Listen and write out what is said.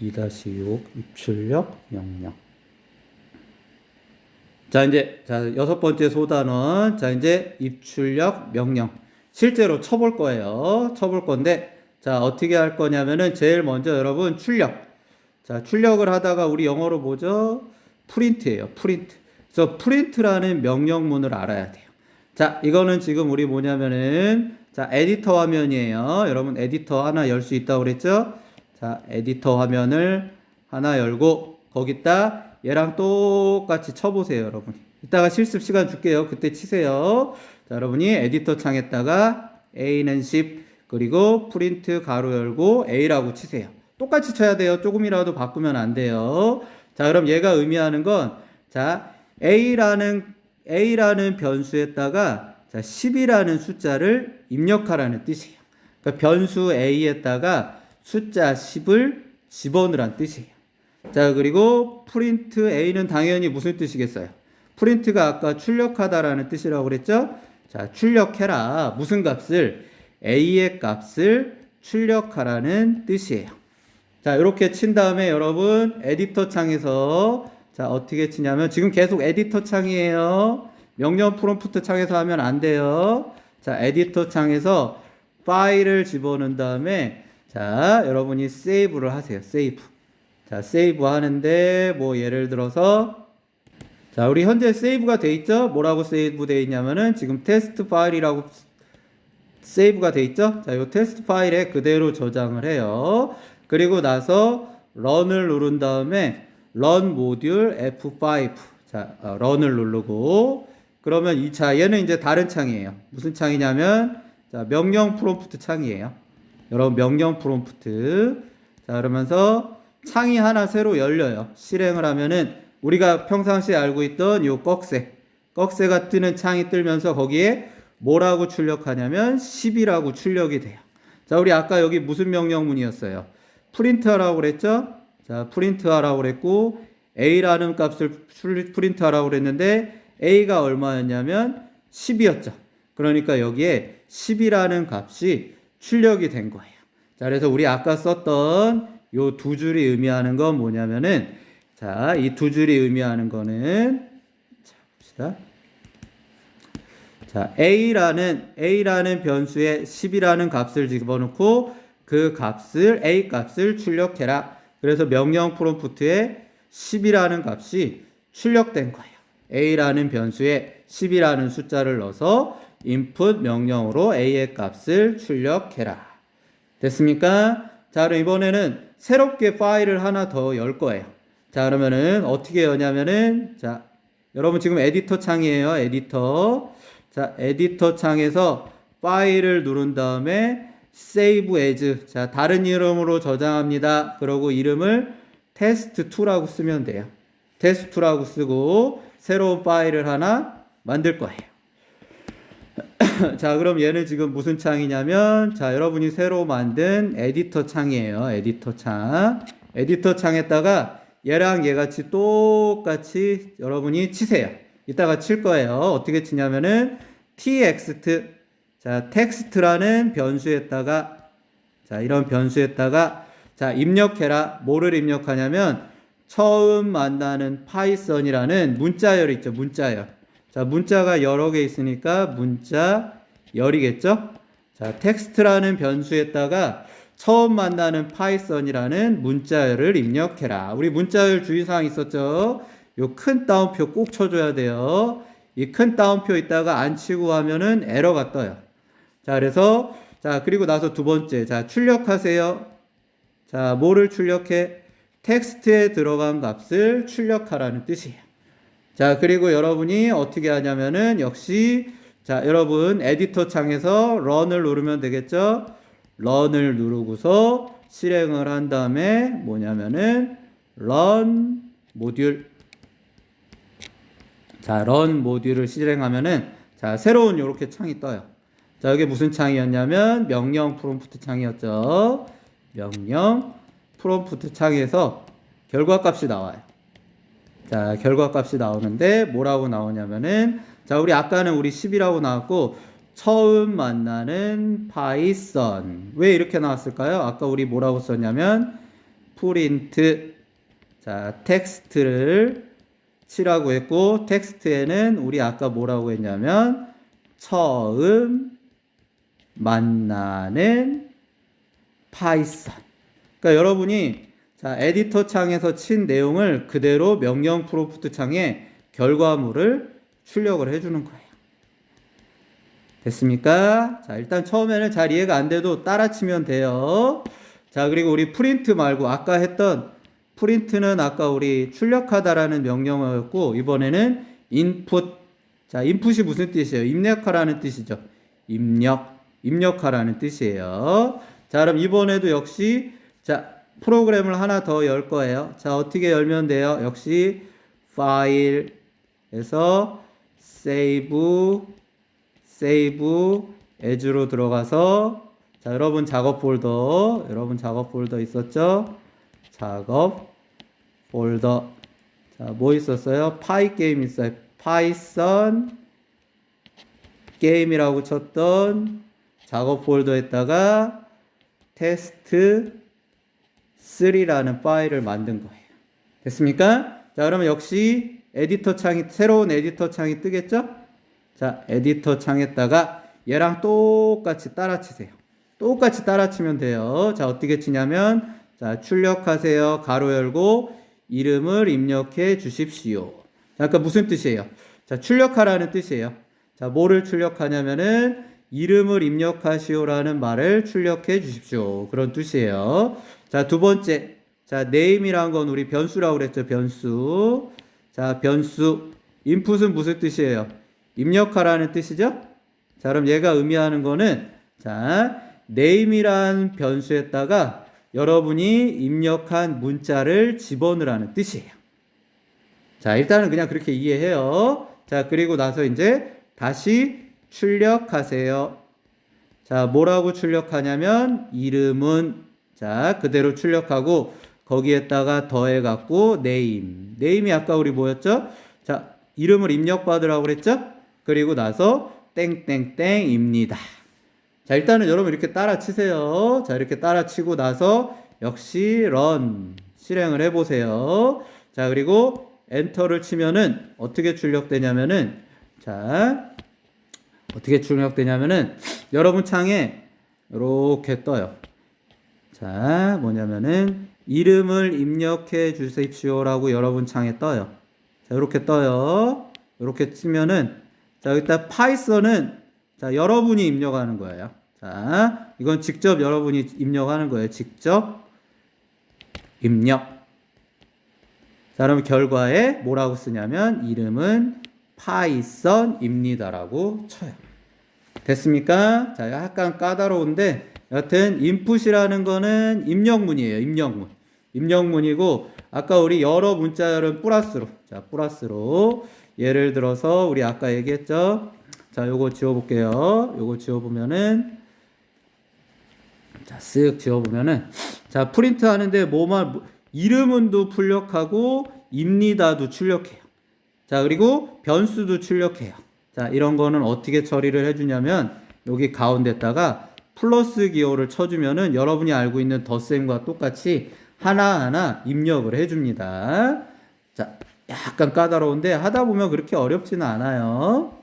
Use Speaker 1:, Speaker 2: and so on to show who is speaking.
Speaker 1: 2-6 입출력 명령. 자, 이제, 자, 여섯 번째 소단원. 자, 이제 입출력 명령. 실제로 쳐볼 거예요. 쳐볼 건데, 자, 어떻게 할 거냐면은 제일 먼저 여러분 출력. 자, 출력을 하다가 우리 영어로 뭐죠? 프린트예요. 프린트. 그래서 프린트라는 명령문을 알아야 돼요. 자, 이거는 지금 우리 뭐냐면은 자, 에디터 화면이에요. 여러분 에디터 하나 열 수 있다고 그랬죠? 자, 에디터 화면을 하나 열고 거기다 얘랑 똑같이 쳐보세요, 여러분. 이따가 실습 시간 줄게요. 그때 치세요. 자, 여러분이 에디터 창에다가 A는 10 그리고 프린트 가로 열고 A라고 치세요. 똑같이 쳐야 돼요. 조금이라도 바꾸면 안 돼요. 자, 그럼 얘가 의미하는 건 자, A라는 A라는 변수에다가 자, 10이라는 숫자를 입력하라는 뜻이에요. 그러니까 변수 A에다가 숫자 10을 집어넣으란 뜻이에요. 자, 그리고 프린트 A는 당연히 무슨 뜻이겠어요? 프린트가 아까 출력하다라는 뜻이라고 그랬죠? 자, 출력해라. 무슨 값을? A의 값을 출력하라는 뜻이에요. 자, 이렇게 친 다음에 여러분 에디터 창에서 자, 어떻게 치냐면 지금 계속 에디터 창이에요. 명령 프롬프트 창에서 하면 안 돼요. 자, 에디터 창에서 파일을 집어넣은 다음에 자, 여러분이 세이브를 하세요. 세이브. 자, 세이브 하는데 뭐 예를 들어서 자, 우리 현재 세이브가 돼 있죠? 뭐라고 세이브 돼 있냐면은 지금 테스트 파일이라고 세이브가 돼 있죠? 자, 이 테스트 파일에 그대로 저장을 해요. 그리고 나서 런을 누른 다음에 런 모듈 F5 자, 어, 런을 누르고 그러면 이 차 얘는 이제 다른 창이에요. 무슨 창이냐면 자, 명령 프롬프트 창이에요. 여러분 명령 프롬프트 자, 그러면서 창이 하나 새로 열려요. 실행을 하면은 우리가 평상시에 알고 있던 요 꺽쇠 꺽쇠가 뜨는 창이 뜨면서 거기에 뭐라고 출력하냐면 10이라고 출력이 돼요. 자, 우리 아까 여기 무슨 명령문이었어요? 프린트하라고 그랬죠? 자, 프린트하라고 그랬고 a라는 값을 출- 프린트하라고 그랬는데 a가 얼마였냐면 10이었죠. 그러니까 여기에 10이라는 값이 출력이 된 거예요. 자, 그래서 우리 아까 썼던 요 두 줄이 의미하는 건 뭐냐면은 자, 이 두 줄이 의미하는 거는 자, 봅시다. 자, a라는 a라는 변수에 10이라는 값을 집어넣고 그 값을 a 값을 출력해라. 그래서 명령 프롬프트에 10이라는 값이 출력된 거예요. a라는 변수에 10이라는 숫자를 넣어서 input 명령으로 a의 값을 출력해라. 됐습니까? 자, 그럼 이번에는 새롭게 파일을 하나 더 열 거예요. 자, 그러면은 어떻게 여냐면은 자, 여러분 지금 에디터 창이에요. 에디터. 자, 에디터 창에서 파일을 누른 다음에 save as. 자, 다른 이름으로 저장합니다. 그러고 이름을 test2라고 쓰면 돼요. test2라고 쓰고 새로운 파일을 하나 만들 거예요. 자, 그럼 얘는 지금 무슨 창이냐면, 자, 여러분이 새로 만든 에디터 창이에요. 에디터 창. 에디터 창에다가 얘랑 얘 같이 똑같이 여러분이 치세요. 이따가 칠 거예요. 어떻게 치냐면은 txt, 자, 텍스트라는 변수에다가, 자, 이런 변수에다가, 자, 입력해라. 뭐를 입력하냐면, 처음 만나는 파이썬이라는 문자열 있죠. 문자열. 자, 문자가 여러 개 있으니까 문자 열이겠죠? 자, 텍스트라는 변수에다가 처음 만나는 파이썬이라는 문자열을 입력해라. 우리 문자열 주의사항 있었죠? 요 큰 따옴표 꼭 쳐줘야 돼요. 이 큰 따옴표 있다가 안 치고 하면은 에러가 떠요. 자, 그래서, 자, 그리고 나서 두 번째. 자, 출력하세요. 자, 뭐를 출력해? 텍스트에 들어간 값을 출력하라는 뜻이에요. 자, 그리고 여러분이 어떻게 하냐면은 역시 자, 여러분 에디터 창에서 런을 누르면 되겠죠? 런을 누르고서 실행을 한 다음에 뭐냐면은 런 모듈 자, 런 모듈을 실행하면은 자, 새로운 요렇게 창이 떠요. 자, 여기 무슨 창이었냐면 명령 프롬프트 창이었죠. 명령 프롬프트 창에서 결과값이 나와요. 자, 결과값이 나오는데 뭐라고 나오냐면은 자, 우리 아까는 우리 10이라고 나왔고 처음 만나는 파이썬. 왜 이렇게 나왔을까요? 아까 우리 뭐라고 썼냐면 프린트 자 텍스트를 치라고 했고 텍스트에는 우리 아까 뭐라고 했냐면 처음 만나는 파이썬. 그러니까 여러분이 자 에디터 창에서 친 내용을 그대로 명령 프로프트 창에 결과물을 출력을 해주는 거예요. 됐습니까? 자 일단 처음에는 잘 이해가 안 돼도 따라치면 돼요. 자 그리고 우리 프린트 말고 아까 했던 프린트는 아까 우리 출력하다라는 명령어였고 이번에는 인풋 자 인풋이 무슨 뜻이에요? 입력하라는 뜻이죠. 입력 입력하라는 뜻이에요. 자 그럼 이번에도 역시 자 프로그램을 하나 더 열 거예요. 자 어떻게 열면 돼요? 역시 파일에서 save save as로 들어가서 자 여러분 작업 폴더 여러분 작업 폴더 있었죠? 작업 폴더 자 뭐 있었어요? 파이 게임 있어요. 파이썬 게임이라고 쳤던 작업 폴더에다가 테스트 3라는 파일을 만든 거예요. 됐습니까? 자, 그러면 역시 에디터 창이 새로운 에디터 창이 뜨겠죠? 자, 에디터 창에다가 얘랑 똑같이 따라 치세요. 똑같이 따라 치면 돼요. 자, 어떻게 치냐면 자, 출력하세요. 가로 열고 이름을 입력해 주십시오. 자, 아까 무슨 뜻이에요? 자, 출력하라는 뜻이에요. 자, 뭐를 출력하냐면은 이름을 입력하시오라는 말을 출력해 주십시오. 그런 뜻이에요. 자, 두 번째. 자, name이란 건 우리 변수라고 그랬죠. 변수. 자, 변수. input은 무슨 뜻이에요? 입력하라는 뜻이죠? 자, 그럼 얘가 의미하는 거는 자, name이란 변수에다가 여러분이 입력한 문자를 집어넣으라는 뜻이에요. 자, 일단은 그냥 그렇게 이해해요. 자, 그리고 나서 이제 다시 출력하세요. 자, 뭐라고 출력하냐면 이름은 자, 그대로 출력하고 거기에다가 더해 갖고 name. name이 아까 우리 뭐였죠? 자, 이름을 입력받으라고 그랬죠? 그리고 나서 땡땡땡입니다. 자, 일단은 여러분 이렇게 따라 치세요. 자, 이렇게 따라 치고 나서 역시 run 실행을 해 보세요. 자, 그리고 엔터를 치면은 어떻게 출력되냐면은 자, 어떻게 출력되냐면은 여러분 창에 이렇게 떠요. 자, 뭐냐면은 이름을 입력해 주십시오라고 여러분 창에 떠요. 자, 이렇게 떠요. 이렇게 치면은 자, 여기다 파이썬은 자, 여러분이 입력하는 거예요. 자, 이건 직접 여러분이 입력하는 거예요. 직접 입력. 자, 그러면 결과에 뭐라고 쓰냐면 이름은 파이썬입니다라고 쳐요. 됐습니까? 자, 약간 까다로운데 여튼 인풋이라는 거는 입력문이에요. 입력문. 입력문이고 아까 우리 여러 문자열은 플러스로. 자, 플러스로 예를 들어서 우리 아까 얘기했죠? 자, 요거 지워 볼게요. 요거 지워 보면은 자, 쓱 지워 보면은 자, 프린트 하는데 뭐만 이름은도 출력하고 입니다도 출력해요. 자, 그리고 변수도 출력해요. 자, 이런 거는 어떻게 처리를 해주냐면, 여기 가운데다가 플러스 기호를 쳐주면은 여러분이 알고 있는 덧셈과 똑같이 하나하나 입력을 해줍니다. 자, 약간 까다로운데 하다 보면 그렇게 어렵지는 않아요.